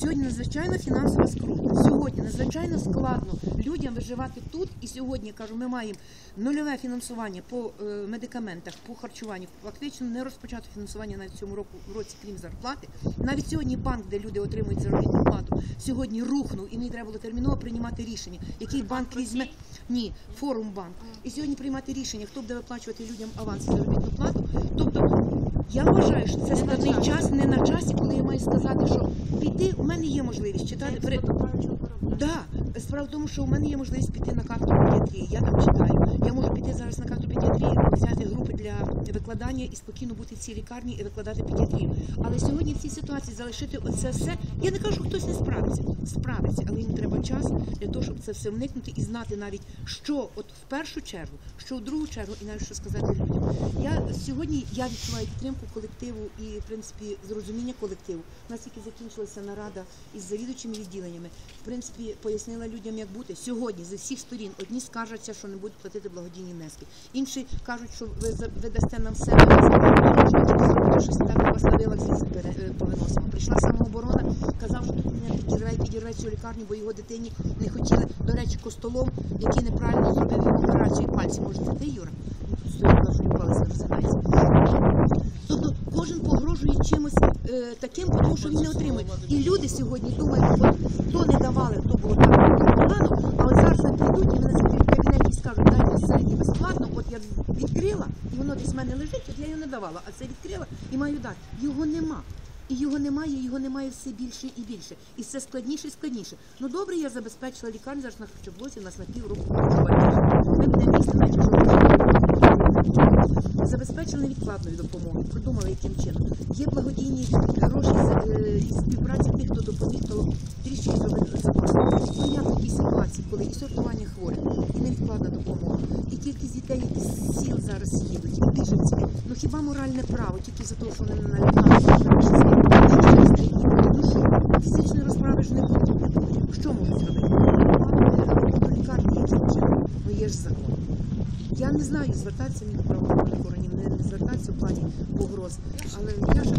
Сьогодні надзвичайно фінансова скрутка. Сьогодні надзвичайно складно людям виживати тут. І сьогодні кажу, ми маємо нульове фінансування по е, медикаментах, по харчуванню. Фактично не розпочато фінансування навіть в цьому року році, крім зарплати. Навіть сьогодні банк, де люди отримують заробітну плату, сьогодні рухнув, і мені треба було терміново приймати рішення, який банк візьме. Ні, форум банк. І сьогодні приймати рішення, хто буде виплачувати людям аванс заробітну плату. Тобто я вважаю, що це складний час, не на часі, коли я маю сказати, що піти, у мене є можливість читати. при- Да, справа в тому, що у мене є можливість піти на карту педіатрії. Я там читаю. Я можу піти зараз на карту педіатрії, взяти групи для викладання і спокійно бути в цій лікарні і викладати педіатрію. Але сьогодні в цій ситуації залишити оце все. Я не кажу, що хтось не справиться. Справиться, але їм треба час для того, щоб це все вникнути і знати навіть, що от в першу чергу, що в другу чергу, і навіть що сказати людям. Я сьогодні я відчуваю підтримку колективу і в принципі зрозуміння колективу. У нас тільки закінчилася нарада із завідувачими відділеннями. В принципі, пояснила людям, як бути сьогодні з усіх сторін. Одні скаржаться, що не будуть платити благодійні внески. Інші кажуть, що ви ви дасте нам все, ми заберемо, так пере- е, повиносимо. Прийшла самооборона, казав, що тут мене підірве, підірве цю лікарню, бо його дитині не хотіли. До речі, костолом, який неправильно зробив операцію пальці. Може, це ти, Юра? Тобто кожен погрожує чимось е, таким, тому що він не отримує. І люди сьогодні думають, от то не давали, то було так погано, а от зараз не прийдуть і мене закриють в кабінеті і скажуть, і безплатно, от я відкрила, і воно десь в мене лежить, от я його не давала, а це відкрила і маю дати. Його нема. І його немає, його немає все більше і більше. І все складніше і складніше. Ну добре, я забезпечила лікарню зараз на харчоблоці, у нас на півроку вже забезпечили невідкладною допомогою, продумали яким чином. Є благодійні гроші е, співпраці тих, хто допоміг, хто трішки зробити запас. Ну як в такій ситуації, коли і сортування хворих, і невідкладна допомога, і кількість дітей, які з сіл зараз їдуть, і біженці. Ну хіба моральне право тільки за те, що вони не налякалися, Ну що, фізичної розправи ж не буде. Що можуть зробити? До лікарні яким чином? Ну є ж закон. Я не знаю, звертатися мені до правоохоронних органів, не звертатися в плані погроз. Але я ж